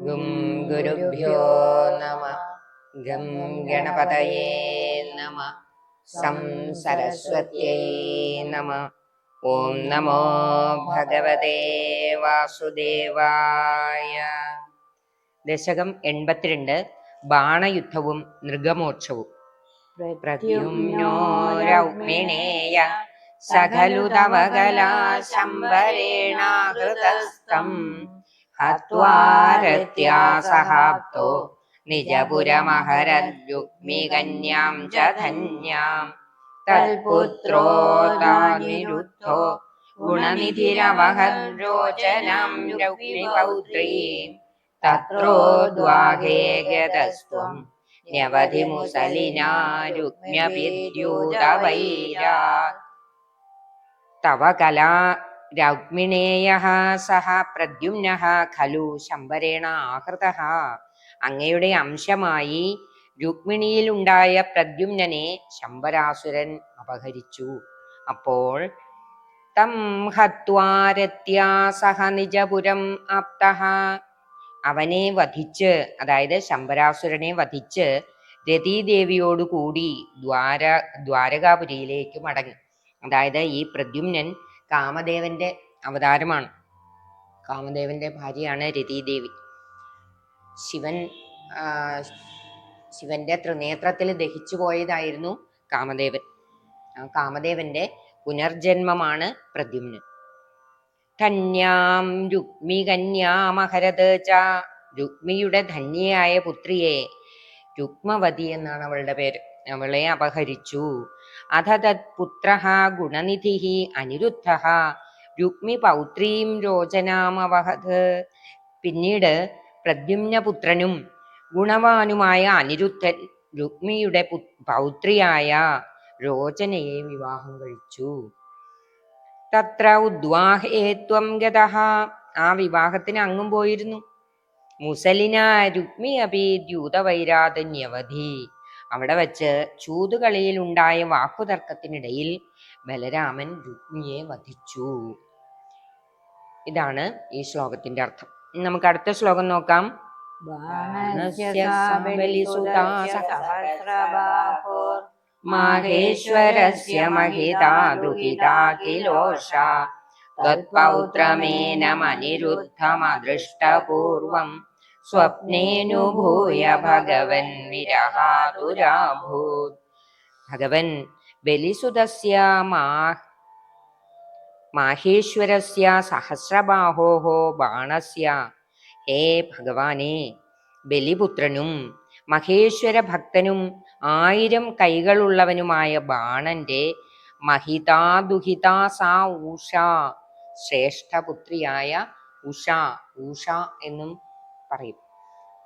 ഗും ഗുരുഭ്യോ നമ. ഗം ഗണപതയേ നമ. സം സരസ്വത്യൈ നമ. ഓം നമോ ഭഗവതേ വാസുദേവായ. ദശകം എൺപത്തിരണ്ട്. ബാണയുദ്ധവും നൃഗമോക്ഷവും പ്രദ്യുമ്നോ രൗമിണേയ സഖലു കലാശംബരേണാഹൃതസ്ഥം ഹത്വാരത്യാസഹാപ്തോ നിജപുരമഹരദ്യുഗ്മികന്യാം ച ധന്യാം തൽപുത്രോതാനിരുദ്ധോ താനിരുദ്ധോ ഗുണനിധിരവഹദ്രോചനാം രൗക്മിപൗത്രീം തത്രോദ്വാഹേ ഗതസ്ത്വം ന്യവധി മുസലിനാ രുക്മ്യപിദ്യൂതവൈരാ തവ കലാ രൗക്മിണേയ സഹ പ്രദ്യുമ്ന ഖലു ശംബരേണ ആഹൃത. അങ്ങയുടെ അംശമായി രുക്മിണിയിലുണ്ടായ പ്രദ്യുമ്നനെ ശംബരാസുരൻ അപഹരിച്ചു. അപ്പോൾ തം ഹത്വാരത്യാ സഹ നിജപുരം ആപ്ത. അവനെ വധിച്ച് അതായത് ശംബരാസുരനെ വധിച്ച് രതീദേവിയോടുകൂടി ദ്വാര ദ്വാരകാപുരിയിലേക്ക് മടങ്ങി. അതായത് ഈ പ്രദ്യുമ്നൻ കാമദേവന്റെ അവതാരമാണ്. കാമദേവന്റെ ഭാര്യയാണ് രതിദേവി. ശിവൻ ശിവന്റെ ത്രിനേത്രത്തിൽ ദഹിച്ചു പോയതായിരുന്നു കാമദേവൻ. കാമദേവന്റെ പുനർജന്മമാണ് പ്രദ്യുമ്നൻ. ധന്യാം രുക്മി കന്യാമഹരത് ച. രുക്മിയുടെ ധന്യയായ പുത്രിയെ രുക്മവതി എന്നാണ് അവളുടെ പേര്. അവളെ അപഹരിച്ചു. അഥ തത് പുത്ര ഗുണനിധി അനിരുദ്ധ. രുക്മി പൗത്രീം രോചനാമവഹത് പിന്നീട് പ്രദ്യുമ്നപുത്രനും ഗുണവാനുമായ അനിരുദ്ധൻ രുക്മിയുടെ പൗത്രിയായ രോചനയെ വിവാഹം കഴിച്ചു. തത്ര ഉദ്വാഹേത്വം ഗത. ആ വിവാഹത്തിന് അങ്ങും പോയിരുന്നു. മുസലിന രുക്മി അപി ദ്യൂതവൈരാതന്യവധി. അവിടെ വച്ച് ചൂതുകളിയിലുണ്ടായ വാക്കുതർക്കത്തിനിടയിൽ ബലരാമൻ രുക്മിയെ വധിച്ചു. ഇതാണ് ഈ ശ്ലോകത്തിന്റെ അർത്ഥം. നമുക്ക് അടുത്ത ശ്ലോകം നോക്കാം. മഹേശ്വരസ്യ മഹിതാ ദുഹിതാ സ്വപ്നേനുഭൂയ ഭഗവൻ വിരഹാതുരാഭൂത്. ഭഗവൻ ബലിസുതസ്യ മാഹേശ്വരസ്യ സഹസ്രബാഹോ ബാണസ്യ. ഹേ ഭഗവാനെ ബലിപുത്രനും മഹേശ്വര ഭക്തനും ആയിരം കൈകളുള്ളവനുമായ ബാണന്റെ മഹിതാ ദുഹിതാ സാ ഉഷ ശ്രേഷ്ഠപുത്രിയായ ഉഷ ഉഷ എന്നും പറയും.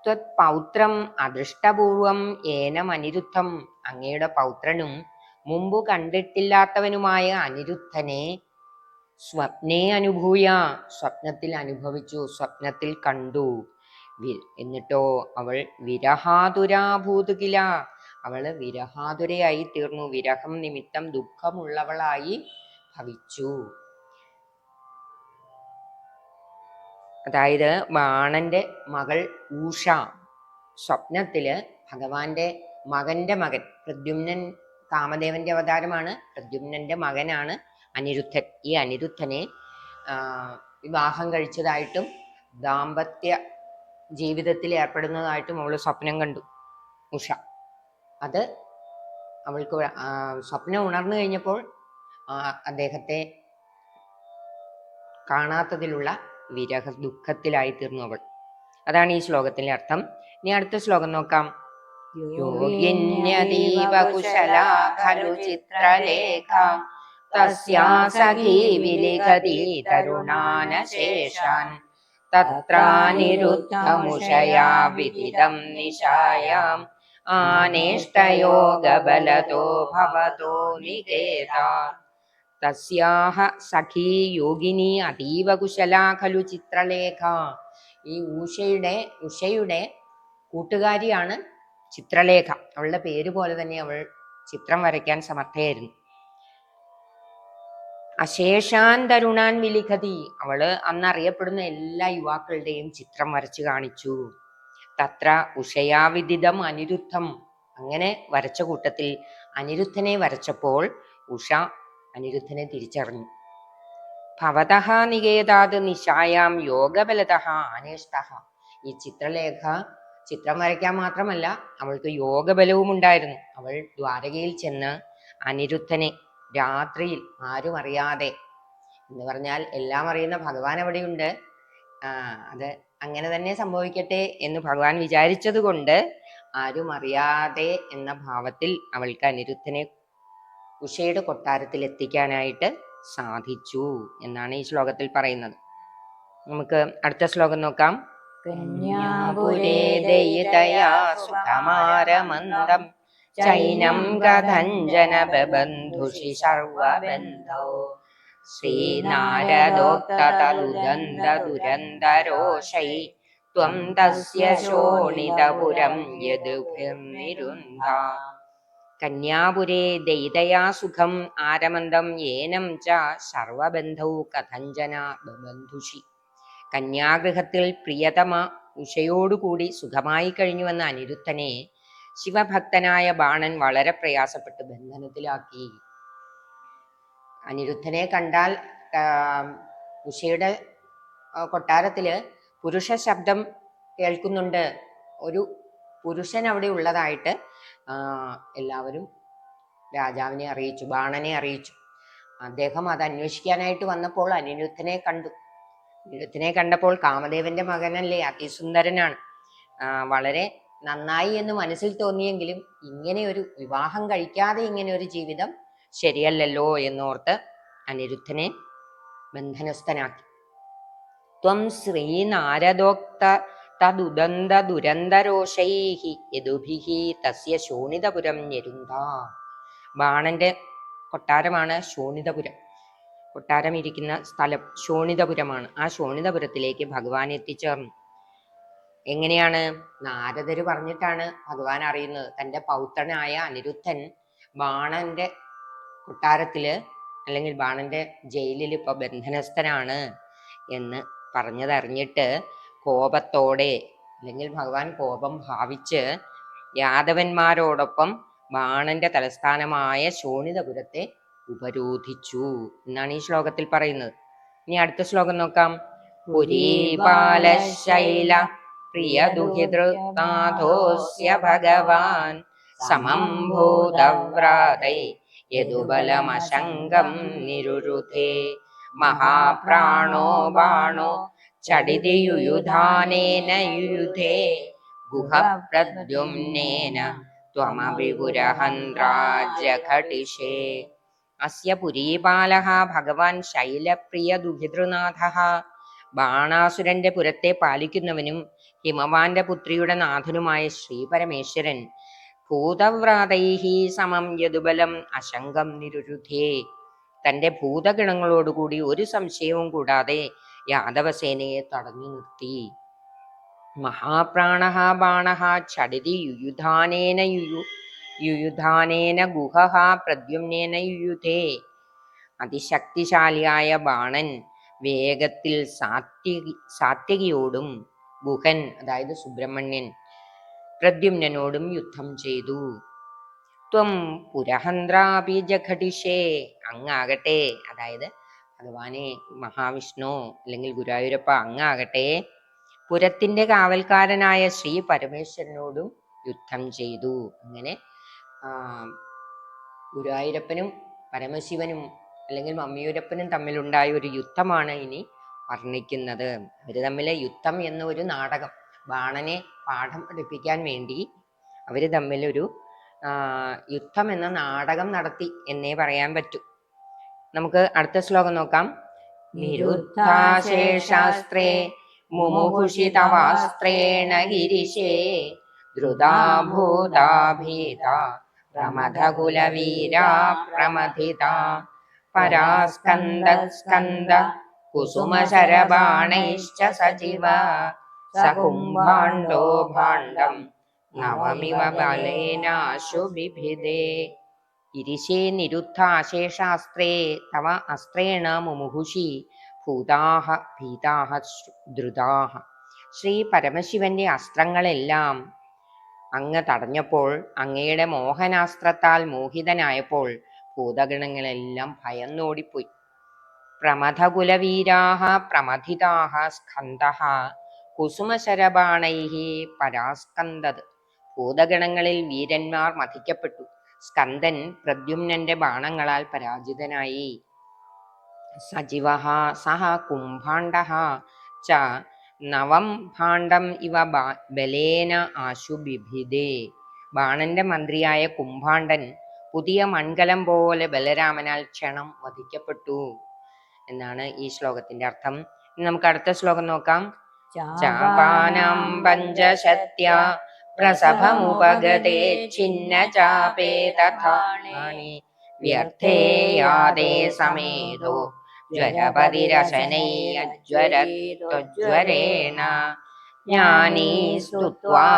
ത്വത് പൗത്രം അദൃഷ്ടപൂർവം ഏനം അനിരുദ്ധം അങ്ങയുടെ പൗത്രനും മുമ്പ് കണ്ടിട്ടില്ലാത്തവനുമായ അനിരുദ്ധനെ സ്വപ്നേ അനുഭൂയ. സ്വപ്നത്തിൽ അനുഭവിച്ചു സ്വപ്നത്തിൽ കണ്ടു. എന്നിട്ടോ അവൾ വിരഹാതുരാഭൂത് കില അവൾ വിരഹാതുരയായി തീർന്നു. വിരഹം നിമിത്തം ദുഃഖമുള്ളവളായി ഭവിച്ചു. അതായത് ബാണന്റെ മകൾ ഊഷ സ്വപ്നത്തിൽ ഭഗവാന്റെ മകന്റെ മകൻ പ്രദ്യുമ്നൻ കാമദേവന്റെ അവതാരമാണ് പ്രദ്യുമ്നന്റെ മകനാണ് അനിരുദ്ധൻ. ഈ അനിരുദ്ധനെ വിവാഹം കഴിച്ചതായിട്ടും ദാമ്പത്യ ജീവിതത്തിൽ ഏർപ്പെടുന്നതായിട്ടും അവൾ സ്വപ്നം കണ്ടു ഉഷ അത് അവൾക്ക് സ്വപ്നം ഉണർന്നു കഴിഞ്ഞപ്പോൾ അദ്ദേഹത്തെ കാണാത്തതിലുള്ള വിരഹ ദുഃഖത്തിലായി തീർന്നു അവൾ. അതാണ് ഈ ശ്ലോകത്തിന്റെ അർത്ഥം. ഇനി അടുത്ത ശ്ലോകം നോക്കാം. യോഗ്യന്യതീവ ആനേഷ്ടയോഗബലതോ ഭവതോ നികേതാ. തസ്യാഹ യോഗിനി അതീവ കുശലാ ഖലു ചിത്രലേഖ. ഈ ഉഷയുടെ ഉഷയുടെ കൂട്ടുകാരിയാണ് ചിത്രലേഖ. അവളുടെ പേര് പോലെ തന്നെ അവൾ ചിത്രം വരയ്ക്കാൻ സമർത്ഥയായിരുന്നു. അശേഷാൻ തരുണാൻ വിലിഖതി അവൾ അന്നറിയപ്പെടുന്ന എല്ലാ യുവാക്കളുടെയും ചിത്രം വരച്ചു കാണിച്ചു. തത്ര ഉഷയാവിദിതം അനിരുദ്ധം. അങ്ങനെ വരച്ച കൂട്ടത്തിൽ അനിരുദ്ധനെ വരച്ചപ്പോൾ ഉഷ അനിരുദ്ധനെ തിരിച്ചറിഞ്ഞു. ഭവതഃ നികേതാത് നിശായാം യോഗബലതഃ ആനേഷ്ട ഈ ചിത്രലേഖ ചിത്രം വരയ്ക്കാൻ മാത്രമല്ല അവൾക്ക് യോഗബലവും ഉണ്ടായിരുന്നു. അവൾ ദ്വാരകയിൽ ചെന്ന് അനിരുദ്ധനെ രാത്രിയിൽ ആരും അറിയാതെ എന്ന് പറഞ്ഞാൽ എല്ലാം അറിയുന്ന ഭഗവാൻ അവിടെയുണ്ട്. അത് അങ്ങനെ തന്നെ സംഭവിക്കട്ടെ എന്ന് ഭഗവാൻ വിചാരിച്ചത് കൊണ്ട് ആരും അറിയാതെ എന്ന ഭാവത്തിൽ അവൾക്ക് അനിരുദ്ധനെ ഉഷയുടെ കൊട്ടാരത്തിൽ എത്തിക്കാനായിട്ട് സാധിച്ചു എന്നാണ് ഈ ശ്ലോകത്തിൽ പറയുന്നത്. നമുക്ക് അടുത്ത ശ്ലോകം നോക്കാം. കന്യാപുരേ ചൈനം കഥഞ്ജന ബന്ധുഷി സർവബന്ധോ. ശ്രീനാരദോക്തതലുദന്ത ദുരന്തരോഷൈ ത്വം തസ്യ ശോണിതപുരം യദുഭിർനിരുന്ധ. കന്യാപുരേ ദയിതയാ സുഖം ആരമന്ദം ഏനം ച സർവബന്ധൗ കഥഞ്ജന ബന്ധുഷി കന്യാഗൃഹത്തിൽ പ്രിയതമ ഉഷയോടുകൂടി സുഖമായി കഴിഞ്ഞുവെന്ന അനിരുദ്ധനെ ശിവഭക്തനായ ബാണൻ വളരെ പ്രയാസപ്പെട്ട് ബന്ധനത്തിലാക്കി. അനിരുദ്ധനെ കണ്ടാൽ ഉഷയുടെ കൊട്ടാരത്തിൽ പുരുഷ ശബ്ദം കേൾക്കുന്നുണ്ട്. ഒരു പുരുഷൻ അവിടെ ഉള്ളതായിട്ട് എല്ലാവരും രാജാവിനെ അറിയിച്ചു ബാണനെ അറിയിച്ചു. അദ്ദേഹം അത് അന്വേഷിക്കാനായിട്ട് വന്നപ്പോൾ അനിരുദ്ധനെ കണ്ടു. അനിരുദ്ധനെ കണ്ടപ്പോൾ കാമദേവന്റെ മകനല്ലേ അതിസുന്ദരനാണ്. വളരെ നന്നായി എന്ന് മനസ്സിൽ തോന്നിയെങ്കിലും ഇങ്ങനെ ഒരു വിവാഹം കഴിക്കാതെ ഇങ്ങനെ ഒരു ജീവിതം ശരിയല്ലല്ലോ എന്നോർത്ത് അനിരുദ്ധനെ ബന്ധനസ്ഥനാക്കി. ത്വം ശ്രീനാരദോക്ത തദുദന്ത ദുരന്തരോഷൈഹി യദുഭിഹി തസ്യ ശോണിതപുരം ഞെരുന്ത ബാണന്റെ കൊട്ടാരമാണ് ശോണിതപുരം. കൊട്ടാരം ഇരിക്കുന്ന സ്ഥലം ശോണിതപുരമാണ്. ആ ശോണിതപുരത്തിലേക്ക് ഭഗവാൻ എത്തിച്ചേർന്നു. എങ്ങനെയാണ്? നാരദര് പറഞ്ഞിട്ടാണ് ഭഗവാൻ അറിയുന്നത്. തന്റെ പൗത്രനായ അനിരുദ്ധൻ ബാണന്റെ കൊട്ടാരത്തിൽ അല്ലെങ്കിൽ ബാണന്റെ ജയിലിൽ ഇപ്പൊ ബന്ധനസ്ഥനാണ് എന്ന് പറഞ്ഞതറിഞ്ഞിട്ട് കോപത്തോടെ അല്ലെങ്കിൽ ഭഗവാൻ കോപം ഭാവിച്ച് യാദവന്മാരോടൊപ്പം ബാണന്റെ തലസ്ഥാനമായ ശോണിതപുരത്തെ ഉപരോധിച്ചു എന്നാണ് ഈ ശ്ലോകത്തിൽ പറയുന്നത്. ഇനി അടുത്ത ശ്ലോകം നോക്കാം. പുരീപാലശൈല പ്രിയദുഹിതൃനാഥോസ്യ ഭഗവാൻ സമം ഭൂതവ്രാതൈ നിരുരുധേ മഹാപ്രാണോ ബാണോ ചടിതി യുയുധാനേന യുയുധേ ഗുഹപ്രദ്യുമ്നേന ത്വമവിപുരഹന്ത്രാജഘടിഷേ. അസ്യ പുരീപാലഃ ഭഗവാൻ ശൈലപ്രിയ ദുഹിതൃനാഥ ബാണാസുരന്റെ പുരത്തെ പാലിക്കുന്നവനും ഹിമവാന്റെ പുത്രിയുടെ നാഥനുമായ ശ്രീപരമേശ്വരൻ ഭൂതവ്രാതൈഹി സമം യദുബലം അശങ്കം നിരുരുധേ. തന്റെ ഭൂതഗണങ്ങളോടുകൂടി ഒരു സംശയവും കൂടാതെ യാദവസേനയെ തടഞ്ഞു നിർത്തി. മഹാപ്രാണ ബാണ ചടിതി യുയുധാനേന യുയു യുയുധാനേന ഗുഹ പ്രദ്യുമ്നേന യുയുധേ. അതിശക്തിശാലിയായ ബാണൻ വേഗത്തിൽ സാത്യകി സാത്യകിയോടും ഗുഹൻ അതായത് സുബ്രഹ്മണ്യൻ പ്രദ്യുമ്നോടും യുദ്ധം ചെയ്തു. ത്വം പുരഹന്ത്രാപി ജഘടിഷേ അങ്ങാകട്ടെ അതായത് ഭഗവാനെ മഹാവിഷ്ണു അല്ലെങ്കിൽ ഗുരുവായൂരപ്പ അങ്ങാകട്ടെ പുരത്തിന്റെ കാവൽക്കാരനായ ശ്രീ പരമേശ്വരനോടും യുദ്ധം ചെയ്തു. അങ്ങനെ ഗുരുവായൂരപ്പനും പരമശിവനും അല്ലെങ്കിൽ മമ്മിയൂരപ്പനും തമ്മിലുണ്ടായ ഒരു യുദ്ധമാണ് ഇനി വർണിക്കുന്നത്. അവർ തമ്മിലെ യുദ്ധം എന്ന ഒരു നാടകം ബാണനെ പാഠം പഠിപ്പിക്കാൻ വേണ്ടി അവർ തമ്മിലൊരു യുദ്ധം എന്ന നാടകം നടത്തി എന്നേ പറയാൻ പറ്റൂ. നമുക്ക് അടുത്ത ശ്ലോകം നോക്കാം. നിരുദ്ധാശേഷാസ്ത്രേ മുമുഹുഷിതവാസ്ത്രേണ ഗിരിശേ ദ്രുതാഭൂതാഭീത ഭൂതാഭീത പ്രമഥകുലവീരാ പ്രമഥിത പരാസ്കന്ദ സ്കന്ദ കുസുമശരബാണൈശ്ച സജീവ സകുംഭാണ്ഡോ ഭാണ്ഡം നവമിവ ബലേനാശു ബിഭിദേ ഇരിശേ നിരുദ്ധാശേഷാസ്ത്രേ തവ അസ്ത്രേണ മുമുഹുഷി ഭൂതാഹ ഭീതാഹ ധൃതാഹ ശ്രീ പരമശിവന്റെ അസ്ത്രങ്ങളെല്ലാം അങ്ങ് തടഞ്ഞപ്പോൾ അങ്ങയുടെ മോഹനാസ്ത്രത്താൽ മോഹിതനായപ്പോൾ ഭൂതഗണങ്ങളെല്ലാം ഭയന്നോടിപ്പോയി. പ്രമഥകുലവീരാഹ പ്രമഥിതാഹ സ്കന്ദ കുസുമശരബാണൈ പരാസ്കന്ദത് ഭൂതഗണങ്ങളിൽ വീരന്മാർ മഥിക്കപ്പെട്ടു. സ്കന്ദൻ പ്രദ്യുമ്നന്റെ ബാണങ്ങളാൽ പരാജിതനായി. സജീവ സഹ കുംഭാണ്ഡ ച നവം ഭാണ്ഡം ഇവ ബലേന ആശു ബിഭിദേ ബാണന്റെ മന്ത്രിയായ കുംഭാണ്ഡൻ പുതിയ മൺകലം പോലെ ബലരാമനാൽ ക്ഷണം വധിക്കപ്പെട്ടു. എന്നാണ് ഈ ശ്ലോകത്തിന്റെ അർത്ഥം. നമുക്ക് അടുത്ത ശ്ലോകം നോക്കാം. ചാപാനം പഞ്ചശത്യ प्रसभमुपगते छिन्न चापे तथाणि। व्यर्थे यादे समेधो। ज्वरपदिरशनैज्वरत्वज्वरेण ज्ञानी स्तुत्वा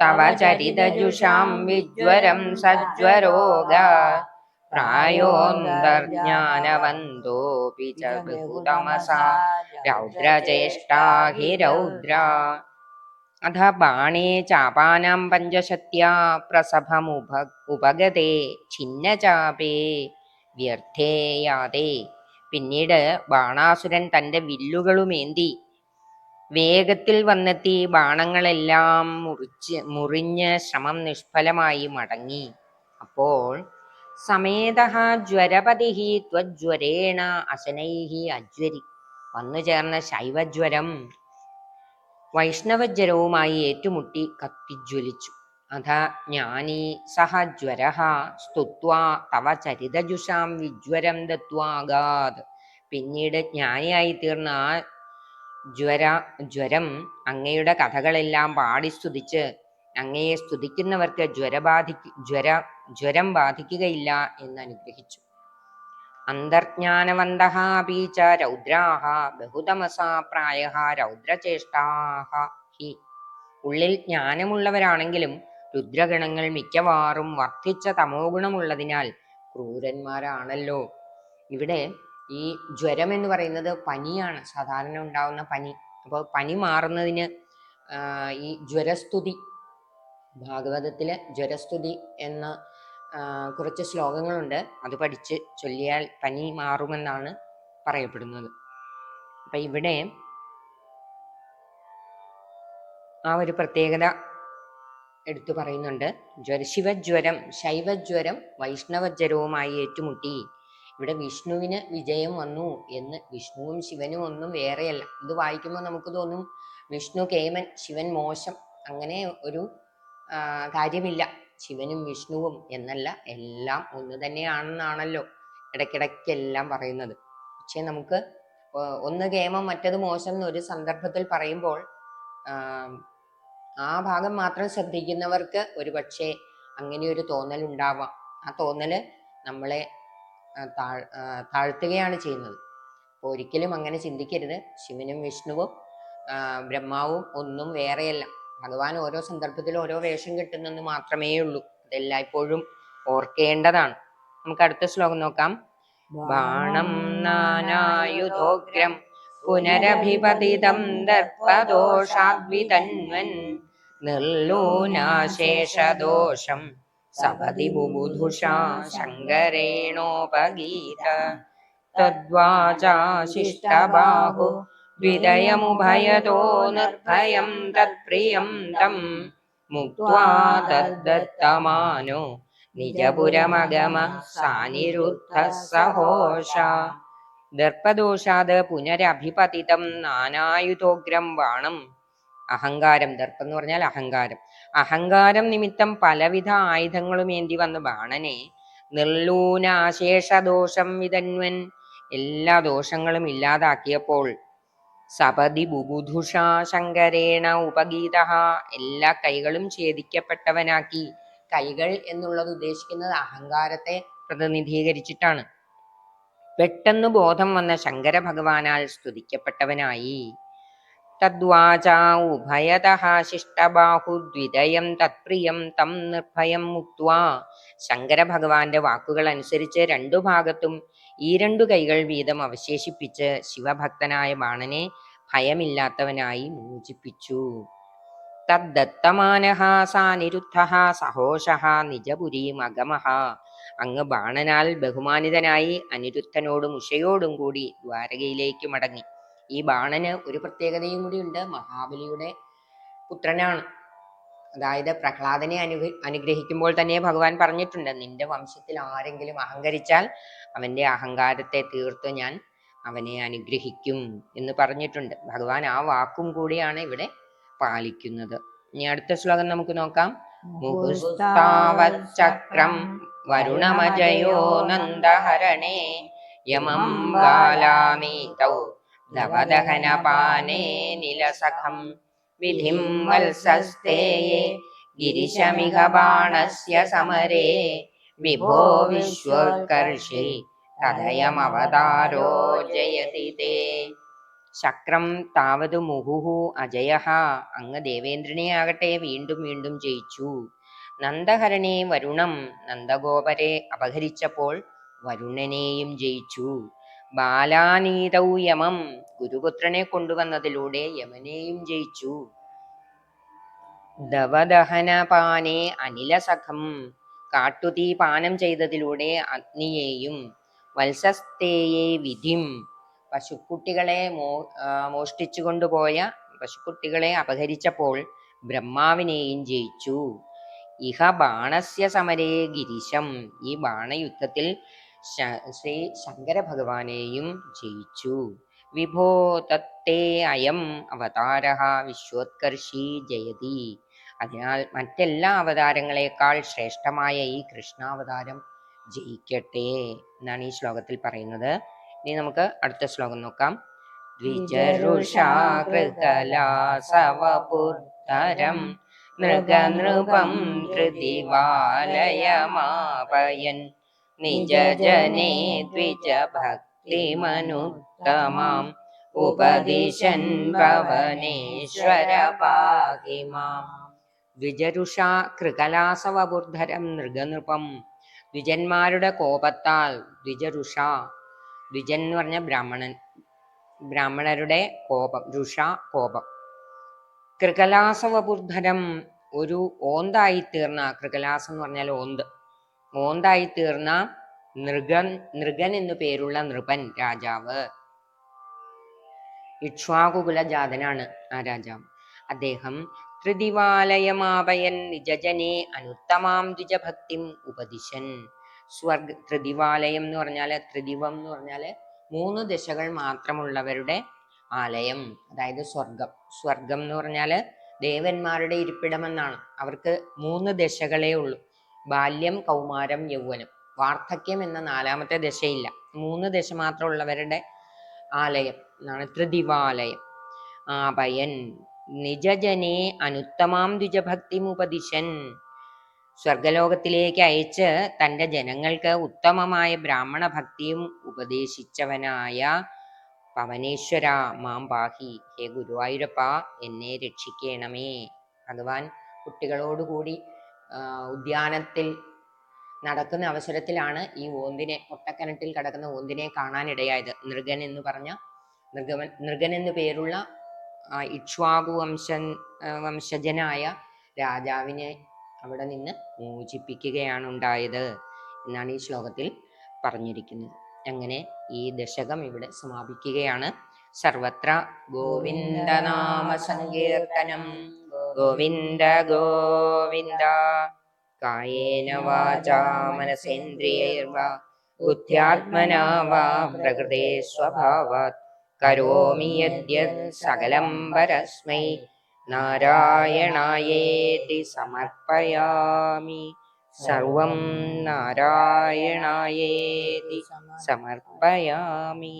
तव चरितजुषां विज्वरं सज्वरोगा। प्रायोऽन्तर्ज्ञानवन्तोऽपि च बहुतमसा रौद्रचेष्टा हि रौद्रा അഥ ബാണേ ചാപാനാം പഞ്ചശത്യാ പ്രസഭമുപ ഉപഗതേ ഛിന്നചാപേ വ്യർത്ഥേ യാതേ പിന്നീട് ബാണാസുരൻ തന്റെ വില്ലുകളുമേന്തി വേഗത്തിൽ വന്നെത്തി ബാണങ്ങളെല്ലാം മുറിച്ച് മുറിഞ്ഞ് ശ്രമം നിഷ്ഫലമായി മടങ്ങി. അപ്പോൾ സമേത ജ്വരപതി ത്വജ്വരേണ അശനൈ അജ്വരി വന്നു ചേർന്ന ശൈവജ്വരം വൈഷ്ണവജ്വരവുമായി ഏറ്റുമുട്ടി കത്തിജ്വലിച്ചു. അഥ ജ്ഞാനീ സഹ ജ്വര തവ ചരിതജുഷാം വിജ്വരം ദത്വാഗാത്. പിന്നീട് ജ്ഞാനിയായി തീർന്ന ആ ജ്വര ജ്വരം അങ്ങയുടെ കഥകളെല്ലാം പാടി സ്തുതിച്ച് അങ്ങയെ സ്തുതിക്കുന്നവർക്ക് ജ്വരബാധിക്ക് ജ്വര ജ്വരം ബാധിക്കുകയില്ല എന്ന് അനുഗ്രഹിച്ചു അന്തർജ്ഞാനവന്തഃ രൗദ്രാഹ ബഹുതമസാ പ്രായ രൗദ്രചേഷ്ടാഹ ഹി. ഉള്ളിൽ ജ്ഞാനമുള്ളവരാണെങ്കിലും രുദ്രഗണങ്ങൾ മിക്കവാറും വർദ്ധിച്ച തമോ ഗുണമുള്ളതിനാൽ ക്രൂരന്മാരാണല്ലോ. ഇവിടെ ഈ ജ്വരം എന്ന് പറയുന്നത് പനിയാണ്. സാധാരണ ഉണ്ടാവുന്ന പനി. അപ്പോൾ പനി മാറുന്നതിന് ഈ ജ്വരസ്തുതി ഭാഗവതത്തിലെ ജ്വരസ്തുതി എന്ന കുറച്ച് ശ്ലോകങ്ങളുണ്ട്. അത് പഠിച്ച് ചൊല്ലിയാൽ പനി മാറുമെന്നാണ് പറയപ്പെടുന്നത്. അപ്പം ഇവിടെ ആ ഒരു പ്രത്യേകത എടുത്തു പറയുന്നുണ്ട്. ജ്വര ശിവജ്വരം ശൈവജ്വരം വൈഷ്ണവജ്വരവുമായി ഏറ്റുമുട്ടി. ഇവിടെ വിഷ്ണുവിന് വിജയം വന്നു എന്ന് വിഷ്ണുവും ശിവനും ഒന്നും വേറെയല്ല. ഇത് വായിക്കുമ്പോൾ നമുക്ക് തോന്നും വിഷ്ണു കേമൻ ശിവൻ മോശം. അങ്ങനെ ഒരു കാര്യമില്ല. ശിവനും വിഷ്ണുവും എന്നല്ല എല്ലാം ഒന്ന് തന്നെയാണെന്നാണല്ലോ ഇടയ്ക്കിടയ്ക്ക് എല്ലാം പറയുന്നത്. പക്ഷെ നമുക്ക് ഒന്ന് കേമം മറ്റത് മോശം എന്നൊരു സന്ദർഭത്തിൽ പറയുമ്പോൾ ആ, ഭാഗം മാത്രം ശ്രദ്ധിക്കുന്നവർക്ക് ഒരു പക്ഷേ അങ്ങനെ ഒരു തോന്നൽ ഉണ്ടാവാം. ആ തോന്നൽ നമ്മളെ താഴ്ത്തുകയാണ് ചെയ്യുന്നത്. അപ്പോൾ ഒരിക്കലും അങ്ങനെ ചിന്തിക്കരുത്. ശിവനും വിഷ്ണുവും ബ്രഹ്മാവും ഒന്നും വേറെയല്ല. ഭഗവാൻ ഓരോ സന്ദർഭത്തിൽ ഓരോ വേഷം കിട്ടുന്നെന്ന് മാത്രമേ ഉള്ളൂ അതെല്ലായ്പ്പോഴും ഓർക്കേണ്ടതാണ്. നമുക്ക് അടുത്ത ശ്ലോകം നോക്കാം. ബാണം നാനായുധോഗ്രം പുനരഭിപതിതം ദർപ്പദോഷാദ്വിതന്വൻ നിർലൂനാശേഷദോഷം സപതി ബുബുധുഷാ ശങ്കരേണോപഗീത തദ്വാചാശിഷ്ടബാഹു ദ്വിതയമുഭയതോ നിർഭയം തത്പ്രിയം തം मुक्त्वा तद्दत्तमानो നിജപുരമഗമ सानिरुद्धः സഹോഷ ദർപ്പദോഷാത് പുനരഭിപതിതം നാനായുധോഗ്രം വാണം। അഹങ്കാരം ദർപ്പം എന്ന് പറഞ്ഞാൽ അഹങ്കാരം। അഹങ്കാരം നിമിത്തം പലവിധ ആയുധങ്ങളും ഏന്തി വന്ന ബാണനെ। നിർലൂനാശേഷദോഷം വിതന്വൻ എല്ലാ ദോഷങ്ങളും ഇല്ലാതാക്കിയപ്പോൾ സപതി ബുബുധുഷ ശങ്കരേണ ഉപഗീത എല്ലാ കൈകളും ഛേദിക്കപ്പെട്ടവനാക്കി. കൈകൾ എന്നുള്ളത് ഉദ്ദേശിക്കുന്നത് അഹങ്കാരത്തെ പ്രതിനിധീകരിച്ചിട്ടാണ്. പെട്ടെന്ന് ബോധം വന്ന ശങ്കര ഭഗവാനാൽ സ്തുതിക്കപ്പെട്ടവനായി. തദ്വാചാ ശിഷ്ടബാഹു ശിഷ്ടബാഹുദ്വിതയം തത്പ്രിയം തം നിർഭയം മുക്വാ ശങ്കര ഭഗവാന്റെ വാക്കുകൾ അനുസരിച്ച് രണ്ടു ഭാഗത്തും ഈ രണ്ടു കൈകൾ വീതം അവശേഷിപ്പിച്ച് ശിവഭക്തനായ ബാണനെ ഭയമില്ലാത്തവനായി മോചിപ്പിച്ചു. തദ്ദത്തമാനഃ സാനിരുദ്ധഃ നിജപുരീം അഗമഹ. അങ്ങ് ബാണനാൽ ബഹുമാനിതനായി അനിരുദ്ധനോടും ഉഷയോടും കൂടി ദ്വാരകയിലേക്ക് മടങ്ങി. ഈ ബാണന് ഒരു പ്രത്യേകതയും കൂടിയുണ്ട്. മഹാബലിയുടെ പുത്രനാണ്. അതായത് പ്രഹ്ലാദനെ അനു അനുഗ്രഹിക്കുമ്പോൾ തന്നെ ഭഗവാൻ പറഞ്ഞിട്ടുണ്ട് നിന്റെ വംശത്തിൽ ആരെങ്കിലും അഹങ്കരിച്ചാൽ അവന്റെ അഹങ്കാരത്തെ തീർത്ത് ഞാൻ അവനെ അനുഗ്രഹിക്കും എന്ന് പറഞ്ഞിട്ടുണ്ട്. ഭഗവാൻ ആ വാക്കും കൂടിയാണ് ഇവിടെ പാലിക്കുന്നത്. ഇനി അടുത്ത ശ്ലോകം നമുക്ക് നോക്കാം. മുഹുസ്താവചക്രം വരുണമജയോ നന്ദഹരണേ യമം ബാലാമീതൗ ദവദഹനപാനേ നിലസഖം വിധിം വത്സസ്തേ ഗിരിശമിക ബാണസ്യ സമരേ. വിഭോ വിശ്വോത്കർഷേ തദയമവതാരോ ജയതി തേ. ശക്രം താവത് മുഹുഹു അജയ അങ്ങ് ദേവേന്ദ്രനെ ആകട്ടെ വീണ്ടും വീണ്ടും ജയിച്ചു. നന്ദഹരണേ വരുണം നന്ദഗോപരെ അപഹരിച്ചപ്പോൾ വരുണനെയും ജയിച്ചു. ബാലാനീതൗ യമം. ഗുരുപുത്രനെ കൊണ്ടുവന്നതിലൂടെ യമനെയും ജയിച്ചു. ദവദഹനപാനെ അനിലസഖം. കാട്ടുതീ പാനം ചെയ്തതിലൂടെ അഗ്നിയെയും വത്സസ്തേയെ വിധിം. പശുക്കുട്ടികളെ മോ മോഷ്ടിച്ചു കൊണ്ടുപോയ പശുക്കുട്ടികളെ അപഹരിച്ചപ്പോൾ ബ്രഹ്മാവിനെയും ജയിച്ചു. ഇഹ ബാണസ്യ സമരേ ഗിരിശം. ഈ ബാണയുദ്ധത്തിൽ ശ്രീ ശങ്കര ഭഗവാനെയും ജയിച്ചു. വിഭോ തത്തേ അയം അവതാര വിശ്വോത്കർഷി ജയതി. അതിനാൽ മറ്റെല്ലാ അവതാരങ്ങളെക്കാൾ ശ്രേഷ്ഠമായ ഈ കൃഷ്ണാവതാരം ജയിക്കട്ടെ എന്നാണ് ഈ ശ്ലോകത്തിൽ പറയുന്നത്. ഇനി നമുക്ക് അടുത്ത ശ്ലോകം നോക്കാം. ദ്വിജരുഷാകൃതലാസവപുത്തരം നൃഗനൃപം ധൃതിവാലയമാപയൻ നിജജനേ ദ്വിജഭക്തിമനുത്തമാം ഉപദിശൻ ഭവനേശ്വര പാഹി മാം ദ്വിജരുഷ കൃകലാസവബുർധരം നൃഗനൃപം ദ്വിജന്മാരുടെ കോപത്താൽ ദ്വിജരുഷ ദ്വിജൻ എന്ന് പറഞ്ഞ ബ്രാഹ്മണൻ ബ്രാഹ്മണരുടെ കോപം രുഷ കോപം। കൃകലാസവബുർധരം ഒരു ഓന്തായി തീർന്ന കൃകലാസം എന്ന് പറഞ്ഞാൽ ഓന്ത്। ഓന്തായി തീർന്ന നൃഗൻ നൃഗൻ എന്നു പേരുള്ള നൃപൻ രാജാവ്. ഇക്ഷ്വാകുകുല ജാതനാണ് ആ രാജാവ്. അദ്ദേഹം ത്രിദിവാലയമാപയൻ നിജജനെ അനുത്തമാം ദ്വിജഭക്തിം ഉപദിശൻ. സ്വർഗ ത്രിദിവാലയം എന്ന് പറഞ്ഞാൽ ത്രിദിവം എന്ന് പറഞ്ഞാൽ മൂന്ന് ദശകൾ മാത്രമുള്ളവരുടെ ആലയം അതായത് സ്വർഗം. സ്വർഗം എന്ന് പറഞ്ഞാൽ ദേവന്മാരുടെ ഇരിപ്പിടമെന്നാണ്. അവർക്ക് മൂന്ന് ദശകളേ ഉള്ളൂ. ബാല്യം കൗമാരം യൗവനം. വാർദ്ധക്യം എന്ന നാലാമത്തെ ദശയില്ല. മൂന്ന് ദശ മാത്രമുള്ളവരുടെ ആലയം എന്നാണ് ത്രിദിവാലയം. ആപയൻ നിജജനെ അനുത്തമാം ദ്വിജഭക്തിമുപദിശൻ. സ്വർഗലോകത്തിലേക്ക് അയച്ച് തന്റെ ജനങ്ങൾക്ക് ഉത്തമമായ ബ്രാഹ്മണ ഭക്തിയും ഉപദേശിച്ചവനായ പവനേശ്വര മാം പാഹി. ഹേ ഗുരുവായൂരപ്പ എന്നെ രക്ഷിക്കണമേ. ഭഗവാൻ കുട്ടികളോടുകൂടി ഉദ്യാനത്തിൽ നടക്കുന്ന അവസരത്തിലാണ് ഈ ഓന്തിനെ പൊട്ടക്കിണറ്റിൽ കിടക്കുന്ന ഓന്തിനെ കാണാനിടയായത്. നൃഗൻ എന്ന് പറഞ്ഞ നൃഗവൻ നൃഗൻ എന്നു പേരുള്ള ഇക്ഷ്വാകു വംശൻ വംശജനായ രാജാവിനെ അവിടെ നിന്ന് മോചിപ്പിക്കുകയാണ് ഉണ്ടായത് എന്നാണ് ഈ ശ്ലോകത്തിൽ പറഞ്ഞിരിക്കുന്നത്. അങ്ങനെ ഈ ദശകം ഇവിടെ സമാപിക്കുകയാണ്. സർവത്ര ഗോവിന്ദനാമ സങ്കീർത്തനം. गोविन्द गोविन्द कायेन वाचा मनसेन्द्रियैर्वा बुद्ध्यात्मना वा प्रकृते स्वभावात् करोमि यद्यत् सकलं वरस्मै नारायणायेति समर्पयामि सर्वं नारायणायेति समर्पयामि